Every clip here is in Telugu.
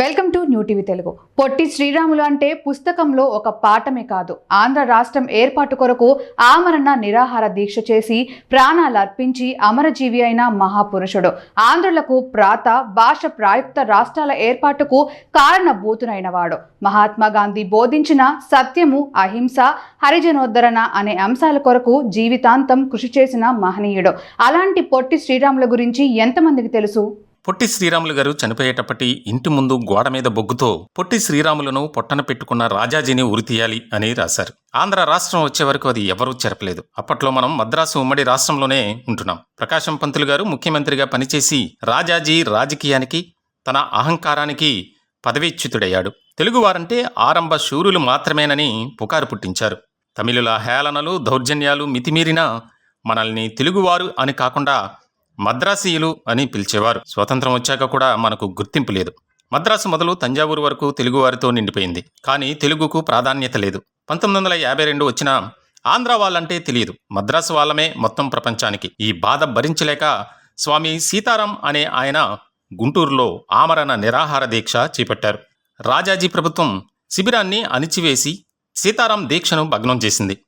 Welcome to new TV Telugu. Potti Sriramulu అంటే పుస్తకంలో ఒక పాఠమే కాదు. ఆంధ్ర రాష్ట్రం ఏర్పాటు కొరకు ఆమరణ నిరాహార దీక్ష చేసి ప్రాణాలు అర్పించి అమరజీవి అయిన మహాపురుషుడు. ఆంధ్రులకు ప్రాత భాష ప్రాయుక్త రాష్ట్రాల ఏర్పాటుకు కారణభూతునైన వాడు మహాత్మా గాంధీ బోధించిన సత్యము అహింస హరిజనోద్ధరణ అనే అంశాల కొరకు జీవితాంతం కృషి చేసిన మహనీయుడు. అలాంటి పొట్టి శ్రీరాముల గురించి ఎంతమందికి తెలుసు? పొట్టి శ్రీరాములు గారు చనిపోయేటప్పటి ఇంటి ముందు గోడ మీద బొగ్గుతో పొట్టి శ్రీరాములను పొట్టన పెట్టుకున్న రాజాజీని ఉరితీయాలి అని రాశారు. ఆంధ్ర రాష్ట్రం వచ్చే వరకు అది ఎవరూ చెరపలేదు. అప్పట్లో మనం మద్రాసు ఉమ్మడి రాష్ట్రంలోనే ఉంటున్నాం. ప్రకాశం పంతులు గారు ముఖ్యమంత్రిగా పనిచేసి రాజాజీ రాజకీయానికి తన అహంకారానికి పదవీచ్యుతుడయ్యాడు. తెలుగువారంటే ఆరంభ శూరులు మాత్రమేనని పుకారు పుట్టించారు. తమిళుల హేళనలు దౌర్జన్యాలు మితిమీరిన మనల్ని తెలుగువారు అని కాకుండా మద్రాసీయులు అని పిలిచేవారు. స్వతంత్రం వచ్చాక కూడా మనకు గుర్తింపు లేదు. మద్రాసు మొదలు తంజావూరు వరకు తెలుగువారితో నిండిపోయింది. కానీ తెలుగుకు ప్రాధాన్యత లేదు. పంతొమ్మిది వందల యాభై రెండు వచ్చిన ఆంధ్ర వాళ్ళంటే తెలియదు. మద్రాసు వాళ్ళమే మొత్తం ప్రపంచానికి. ఈ బాధ భరించలేక స్వామి సీతారాం అనే ఆయన గుంటూరులో ఆమరణ నిరాహార దీక్ష చేపట్టారు. రాజాజీ ప్రభుత్వం శిబిరాన్ని అణిచివేసి సీతారాం దీక్షను భగ్నం చేసింది.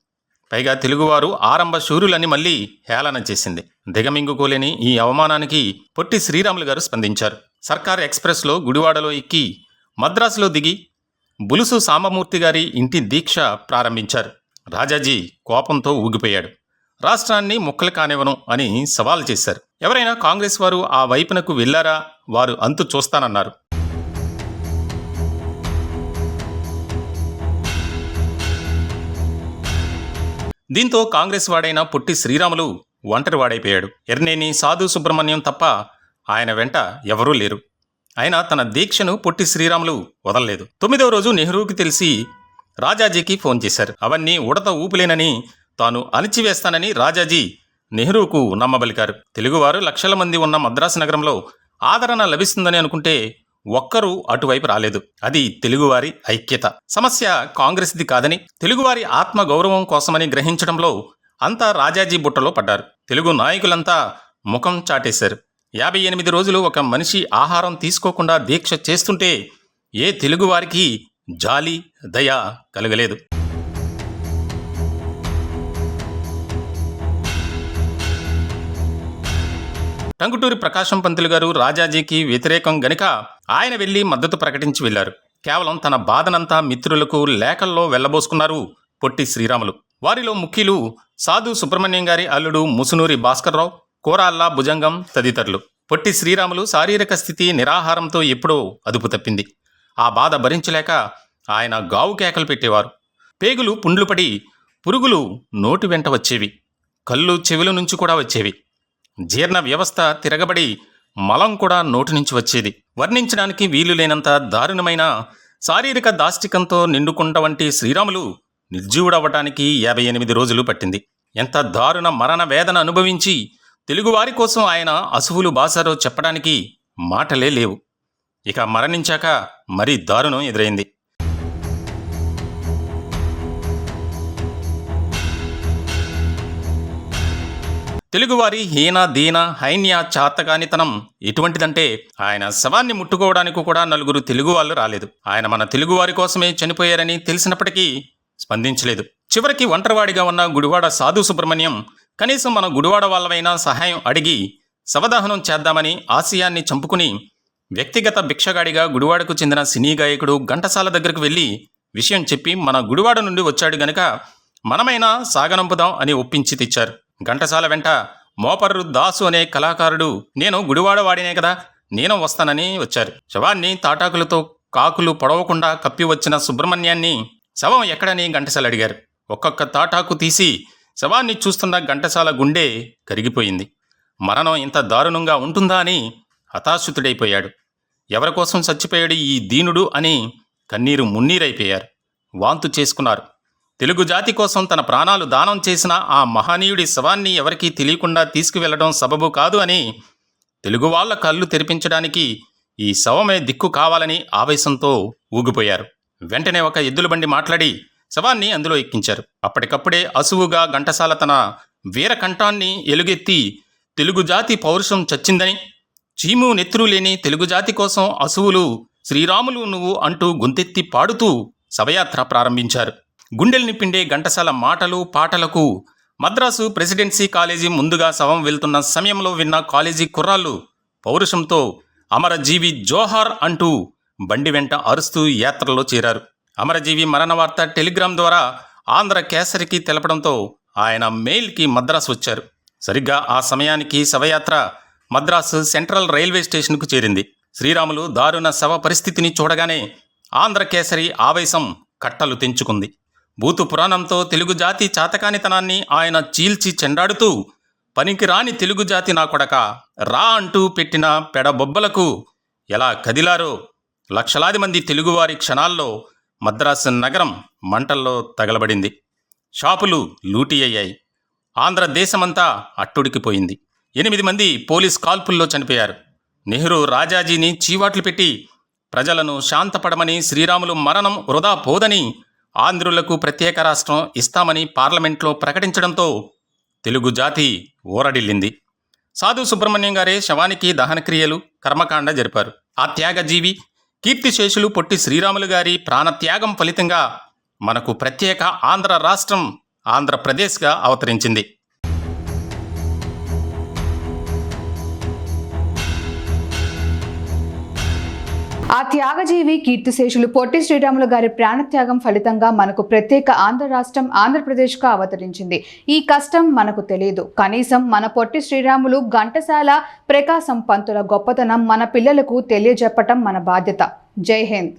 పైగా తెలుగువారు ఆరంభ శూరులని మళ్ళీ హేళన చేసింది. దిగమింగుకోలేని ఈ అవమానానికి పొట్టి శ్రీరాములు గారు స్పందించారు. సర్కార్ ఎక్స్ప్రెస్లో గుడివాడలో ఎక్కి మద్రాసులో దిగి బులుసు సాంబమూర్తి గారి ఇంటి దీక్ష ప్రారంభించారు. రాజాజీ కోపంతో ఊగిపోయాడు. రాష్ట్రాన్ని ముక్కలు కానివ్వను అని సవాల్ చేశారు. ఎవరైనా కాంగ్రెస్ వారు ఆ వైపునకు వెళ్ళారా వారు అంతు చూస్తానన్నారు. దీంతో కాంగ్రెస్ వాడైన పొట్టి శ్రీరాములు ఒంటరి వాడైపోయాడు. ఎర్నేని సాధు సుబ్రహ్మణ్యం తప్ప ఆయన వెంట ఎవరూ లేరు. ఆయన తన దీక్షను పొట్టి శ్రీరాములు వదలలేదు. తొమ్మిదవ రోజు నెహ్రూకి తెలిసి రాజాజీకి ఫోన్ చేశారు. అవన్నీ ఉడత ఊపులేనని తాను అణిచివేస్తానని రాజాజీ నెహ్రూకు నమ్మబలికారు. తెలుగువారు లక్షల మంది ఉన్న మద్రాసు నగరంలో ఆదరణ లభిస్తుందని అనుకుంటే ఒక్కరూ అటువైపు రాలేదు. అది తెలుగువారి ఐక్యత. సమస్య కాంగ్రెస్ది కాదని తెలుగువారి ఆత్మ గౌరవం కోసమని గ్రహించడంలో అంతా రాజాజీ బుట్టలో పడ్డారు. తెలుగు నాయకులంతా ముఖం చాటేశారు. యాభై ఎనిమిది రోజులు ఒక మనిషి ఆహారం తీసుకోకుండా దీక్ష చేస్తుంటే ఏ తెలుగువారికి జాలి దయ కలగలేదు. టంగుటూరి ప్రకాశం పంతులు గారు రాజాజీకి వ్యతిరేకం గనుక ఆయన వెళ్ళి మద్దతు ప్రకటించి వెళ్ళారు కేవలం తన బాధనంతా మిత్రులకు లేఖల్లో వెళ్ళబోసుకున్నారు పొట్టి శ్రీరాములు. వారిలో ముఖ్యులు సాధు సుబ్రహ్మణ్యం గారి అల్లుడు ముసునూరి భాస్కర్రావు కోరాల్లా భుజంగం తదితరులు. పొట్టి శ్రీరాములు శారీరక స్థితి నిరాహారంతో ఎప్పుడో అదుపు తప్పింది. ఆ బాధ భరించలేక ఆయన గావు కేకలు పెట్టేవారు. పేగులు పుండ్లు పడి పురుగులు నోటి వెంట వచ్చేవి. కళ్ళు చెవుల నుంచి కూడా వచ్చేవి. జీర్ణ వ్యవస్థ తిరగబడి మలం కూడా నోటి నుంచి వచ్చేది. వర్ణించడానికి వీలు లేనంత దారుణమైన శారీరక దాష్టికంతో నిండుకుంట వంటి శ్రీరాములు నిర్జీవుడవ్వటానికి యాభై ఎనిమిది రోజులు పట్టింది. ఎంత దారుణ మరణ వేదన అనుభవించి తెలుగువారి కోసం ఆయన అసువులు బాసారో చెప్పడానికి మాటలే లేవు. ఇక మరణించాక మరీ దారుణం ఎదురైంది. తెలుగువారి హీన దీన హైన్య చాతగానితనం ఎటువంటిదంటే ఆయన శవాన్ని ముట్టుకోవడానికి కూడా నలుగురు తెలుగు వాళ్ళు రాలేదు. ఆయన మన తెలుగువారి కోసమే చనిపోయారని తెలిసినప్పటికీ స్పందించలేదు. చివరికి ఒంటరివాడిగా ఉన్న గుడివాడ సాధు సుబ్రహ్మణ్యం కనీసం మన గుడివాడ వాళ్ళవైనా సహాయం అడిగి శవదహనం చేద్దామని ఆశయాన్ని చంపుకుని వ్యక్తిగత భిక్షగాడిగా గుడివాడకు చెందిన సినీ గాయకుడు ఘంటసాల దగ్గరకు వెళ్ళి విషయం చెప్పి మన గుడివాడ నుండి వచ్చాడు గనక మనమైనా సాగనంపుదాం అని ఒప్పించి తెచ్చారు. ఘంటసాల వెంట మోపర్రు దాసు అనే కళాకారుడు నేను గుడివాడవాడినే కదా నేను వస్తానని వచ్చారు. శవాన్ని తాటాకులతో కాకులు పొడవకుండా కప్పి వచ్చిన సుబ్రహ్మణ్యాన్ని శవం ఎక్కడని ఘంటసాల అడిగారు. ఒక్కొక్క తాటాకు తీసి శవాన్ని చూస్తున్న ఘంటసాల గుండె కరిగిపోయింది. మరణం ఇంత దారుణంగా ఉంటుందా అని హతాశుతుడైపోయాడు ఎవరి కోసం చచ్చిపోయాడు ఈ దీనుడు అని కన్నీరు మున్నీరైపోయారు. వాంతు చేసుకున్నారు తెలుగు జాతి కోసం తన ప్రాణాలు దానం చేసిన ఆ మహనీయుడి శవాన్ని ఎవరికీ తెలియకుండా తీసుకువెళ్ళడం సబబు కాదు అని తెలుగు వాళ్ళ కళ్ళు తెరిపించడానికి ఈ శవమే దిక్కు కావాలని ఆవేశంతో ఊగిపోయారు. వెంటనే ఒక ఎద్దుల బండి మాట్లాడి శవాన్ని అందులో ఎక్కించారు. అప్పటికప్పుడే అసువుగా ఘంటసాల తన వీరకంఠాన్ని ఎలుగెత్తి తెలుగు జాతి పౌరుషం చచ్చిందని చీము నెత్తురు లేని తెలుగు జాతి కోసం అసువులు శ్రీరాములు నువ్వు అంటూ గొంతెత్తి పాడుతూ శవయాత్ర ప్రారంభించారు. గుండెల్ని పిండే ఘంటసాల మాటలు పాటలకు. మద్రాసు ప్రెసిడెన్సీ కాలేజీ ముందుగా శవం వెళ్తున్న సమయంలో విన్న కాలేజీ కుర్రాళ్ళు పౌరుషంతో అమరజీవి జోహార్ అంటూ బండి వెంట అరుస్తూ యాత్రలో చేరారు. అమరజీవి మరణ వార్త టెలిగ్రామ్ ద్వారా ఆంధ్ర కేసరికి తెలపడంతో ఆయన మెయిల్కి మద్రాసు వచ్చారు. సరిగ్గా ఆ సమయానికి శవయాత్ర మద్రాసు సెంట్రల్ రైల్వే స్టేషన్కు చేరింది. శ్రీరాములు దారుణ శవ పరిస్థితిని చూడగానే ఆంధ్ర కేసరి ఆవేశం కట్టలు తెంచుకుంది. భూతు పురాణంతో తెలుగు జాతి చాతకానితనాన్ని ఆయన చీల్చి చెండాడుతూ పనికిరాని తెలుగు జాతి నా కొడక రా అంటూ పెట్టిన పెడబొబ్బలకు ఎలా కదిలారో లక్షలాది మంది తెలుగువారి క్షణాల్లో మద్రాసు నగరం మంటల్లో తగలబడింది. షాపులు లూటీ అయ్యాయి ఆంధ్రదేశమంతా అట్టుడికిపోయింది ఎనిమిది మంది పోలీస్ కాల్పుల్లో చనిపోయారు. నెహ్రూ రాజాజీని చీవాట్లు పెట్టి ప్రజలను శాంతపడమని శ్రీరాములు మరణం వృధా పోదని ఆంధ్రులకు ప్రత్యేక రాష్ట్రం ఇస్తామని పార్లమెంట్లో ప్రకటించడంతో తెలుగు జాతి ఊరడిల్లింది. సాధు సుబ్రహ్మణ్యం గారే శవానికి దహనక్రియలు కర్మకాండ జరిపారు. ఆ త్యాగజీవి కీర్తిశేషులు పొట్టి శ్రీరాములు గారి ప్రాణత్యాగం ఫలితంగా మనకు ప్రత్యేక ఆంధ్ర రాష్ట్రం ఆంధ్రప్రదేశ్గా అవతరించింది. ఆ త్యాగజీవి కీర్తిశేషులు పొట్టి శ్రీరాములు గారి ప్రాణత్యాగం ఫలితంగా మనకు ప్రత్యేక ఆంధ్ర రాష్ట్రం ఆంధ్రప్రదేశ్గా అవతరించింది. ఈ కష్టం మనకు తెలియదు. కనీసం మన పొట్టి శ్రీరాములు ఘంటసాల ప్రకాశం పంతుల గొప్పతనం మన పిల్లలకు తెలియజెప్పటం మన బాధ్యత. జై హింద్.